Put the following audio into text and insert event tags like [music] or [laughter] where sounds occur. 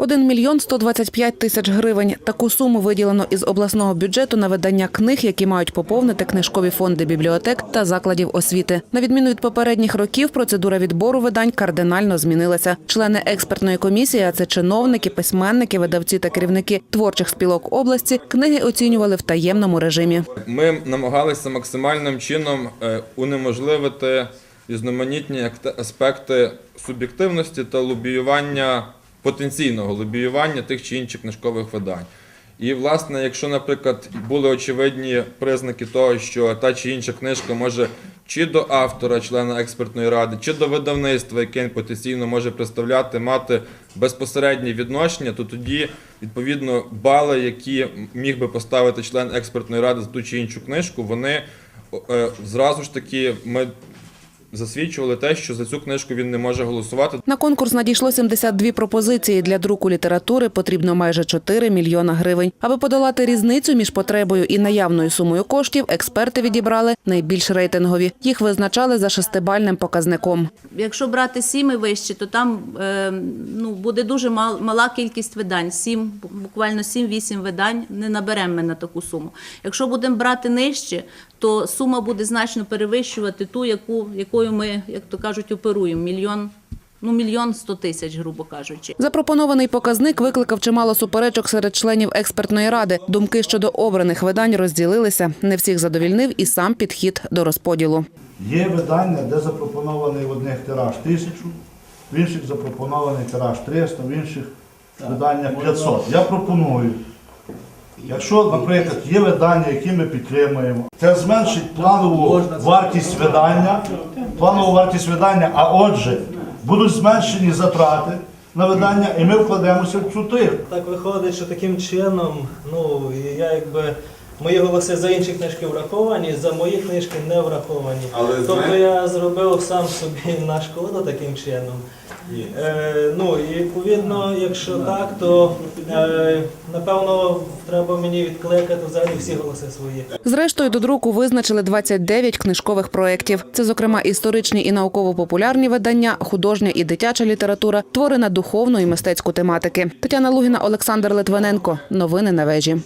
1 мільйон 125 тисяч гривень. Таку суму виділено із обласного бюджету на видання книг, які мають поповнити книжкові фонди бібліотек та закладів освіти. На відміну від попередніх років, процедура відбору видань кардинально змінилася. Члени експертної комісії, а це чиновники, письменники, видавці та керівники творчих спілок області, книги оцінювали в таємному режимі. Ми намагалися максимальним чином е, унеможливити різноманітні аспекти суб'єктивності та лобіювання потенційного лобіювання тих чи інших книжкових видань. І, власне, якщо, наприклад, були очевидні признаки того, що та чи інша книжка може чи до автора, члена експертної ради, чи до видавництва, яке потенційно може представляти, мати безпосереднє відношення, то тоді, відповідно, бали, які міг би поставити член експертної ради за ту чи іншу книжку, вони е, зразу ж таки ми засвідчували те, що за цю книжку він не може голосувати. На конкурс надійшло 72 пропозиції. Для друку літератури потрібно майже 4 мільйона гривень. Аби подолати різницю між потребою і наявною сумою коштів, експерти відібрали найбільш рейтингові. Їх визначали за шестибальним показником. Якщо брати сім і вище, то там е, ну, буде дуже мал, мала кількість видань. Сім, буквально 7-8 видань не наберемо ми на таку суму. Якщо будемо брати нижче, то сума буде значно перевищувати ту, яку, якою ми, як то кажуть, оперуємо. Мільйон, ну, мільйон сто тисяч, грубо кажучи. Запропонований показник викликав чимало суперечок серед членів експертної ради. Думки щодо обраних видань розділилися. Не всіх задовільнив і сам підхід до розподілу. Є видання, де запропонований в одних тираж тисячу, в інших запропонований тираж 300, в інших виданнях 500. Я пропоную, якщо, наприклад, є видання, які ми підтримуємо, це зменшить планову вартість видання, планову вартість видання, а отже, будуть зменшені затрати на видання, і ми вкладемося в цю тир. Так виходить, що таким чином, ну я якби мої голоси за інші книжки враховані, за мої книжки не враховані. Але тобто я зробив сам собі [laughs] на шкоду таким чином. Е, ну і відповідно, якщо так, то е, напевно треба мені відкликати взагалі всі голоси свої. Зрештою, до друку визначили 29 книжкових проєктів. Це, зокрема, історичні і науково-популярні видання, художня і дитяча література, твори на духовну і мистецьку тематики. Тетяна Лугіна, Олександр Литвиненко. Новини на вежі.